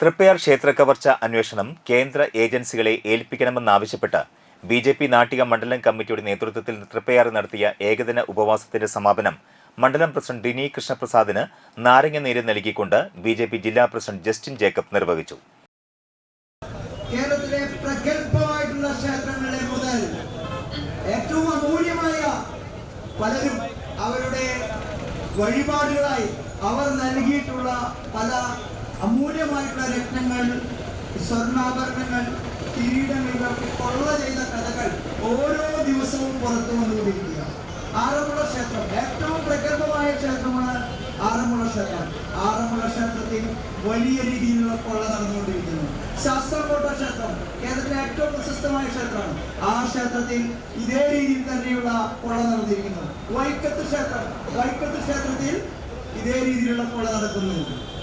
തൃപ്പയാർ ക്ഷേത്ര കവർച്ച അന്വേഷണം കേന്ദ്ര ഏജൻസികളെ ഏൽപ്പിക്കണമെന്നാവശ്യപ്പെട്ട് ബി ജെ പി നാട്ടിക മണ്ഡലം കമ്മിറ്റിയുടെ നേതൃത്വത്തിൽ തൃപ്പയാർ നടത്തിയ ഏകദിന ഉപവാസത്തിന്റെ സമാപനം മണ്ഡലം പ്രസിഡന്റ് ഡിനി കൃഷ്ണപ്രസാദിന് നാരങ്ങ നീര് നൽകിക്കൊണ്ട് ബി ജെ പി ജില്ലാ പ്രസിഡന്റ് ജസ്റ്റിൻ ജേക്കബ് നിർവഹിച്ചു. അവരുടെ വഴിപാടുകളായി അവർ നൽകിയിട്ടുള്ള പല അമൂല്യമായിട്ടുള്ള രത്നങ്ങൾ സ്വർണാഭരണങ്ങൾ കിരീടങ്ങൾ കൊള്ള ചെയ്ത കഥകൾ ഓരോ ദിവസവും പുറത്തു വന്നുകൊണ്ടിരിക്കുക ആറന്മുള ക്ഷേത്രം ഏറ്റവും പ്രഗത്ഭമായ ക്ഷേത്രമാണ് ആറന്മുള ക്ഷേത്രം. ആറന്മുള ക്ഷേത്രത്തിൽ വലിയ രീതിയിലുള്ള കൊള്ള നടന്നുകൊണ്ടിരിക്കുന്നു. ശാസ്ത്രകോട്ട ക്ഷേത്രം കേരളത്തിലെ ഏറ്റവും പ്രശസ്തമായ ക്ഷേത്രമാണ്. ആ ക്ഷേത്രത്തിൽ ഇതേ രീതിയിൽ തന്നെയുള്ള കൊള്ള നടന്നിരിക്കുന്നു. വൈക്കത്ത് ക്ഷേത്രം വൈക്കത്ത് ക്ഷേത്രത്തിൽ ഇതേ രീതിയിലുള്ള കൊള്ള നടക്കുന്നു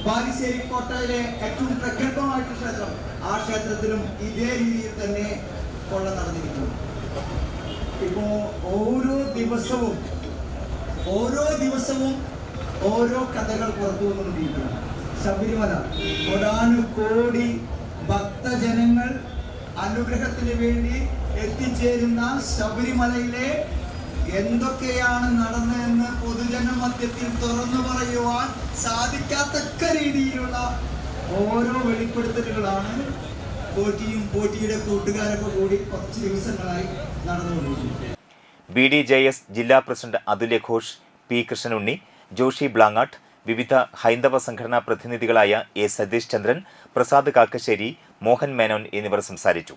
ബാലുശ്ശേരി കോട്ടയിലെ ഏറ്റവും പ്രഗത്ഭമായിട്ടുള്ള ക്ഷേത്രം. ആ ക്ഷേത്രത്തിലും ഇതേ രീതിയിൽ തന്നെ കൊള്ള നടന്നിരിക്കുന്നു. ഇപ്പോ ഓരോ ദിവസവും ഓരോ ദിവസവും ഓരോ കഥകൾ പുറത്തു വന്നുകൊണ്ടിരിക്കുകയാണ് ശബരിമല കോടാനുകോടി ഭക്തജനങ്ങൾ അനുഗ്രഹത്തിന് വേണ്ടി എത്തിച്ചേരുന്ന ശബരിമലയിലെ എന്തൊക്കെയാണ് നടന്നതെന്ന് പൊതുജന മധ്യത്തിൽ തുറന്നു പറയുവാൻ സാധിക്കാത്തക്ക രീതിയിലുള്ള ഓരോ വെളിപ്പെടുത്തലുകളാണ് പോറ്റിയും പോറ്റിയുടെ കൂട്ടുകാരൊക്കെ കൂടി കുറച്ച് ദിവസങ്ങളായി നടന്നുകൊണ്ടിരിക്കുന്നത്. ബി ഡി ജെ എസ് ജില്ലാ പ്രസിഡന്റ് അതുല്യ ഘോഷ് പി കൃഷ്ണനുണ്ണി ജോഷി ബ്ലാങ്ങാട്ട് വിവിധ ഹൈന്ദവ സംഘടനാ പ്രതിനിധികളായ എ സതീഷ് ചന്ദ്രൻ പ്രസാദ് കാക്കശ്ശേരി മോഹൻ മേനോൻ എന്നിവർ സംസാരിച്ചു.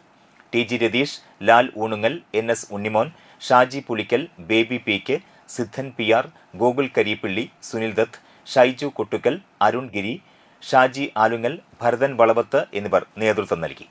T G Ratheesh Lal Oonungal N S Unnimon Shaji Pulikkal Baby P K Siddhan P R Gokul Karippilly Sunil Dutt Shaiju Kottukkal Arun Giri Shaji Alungal Bharathan Valavath എന്നിവർ നേതൃത്വം നൽകി.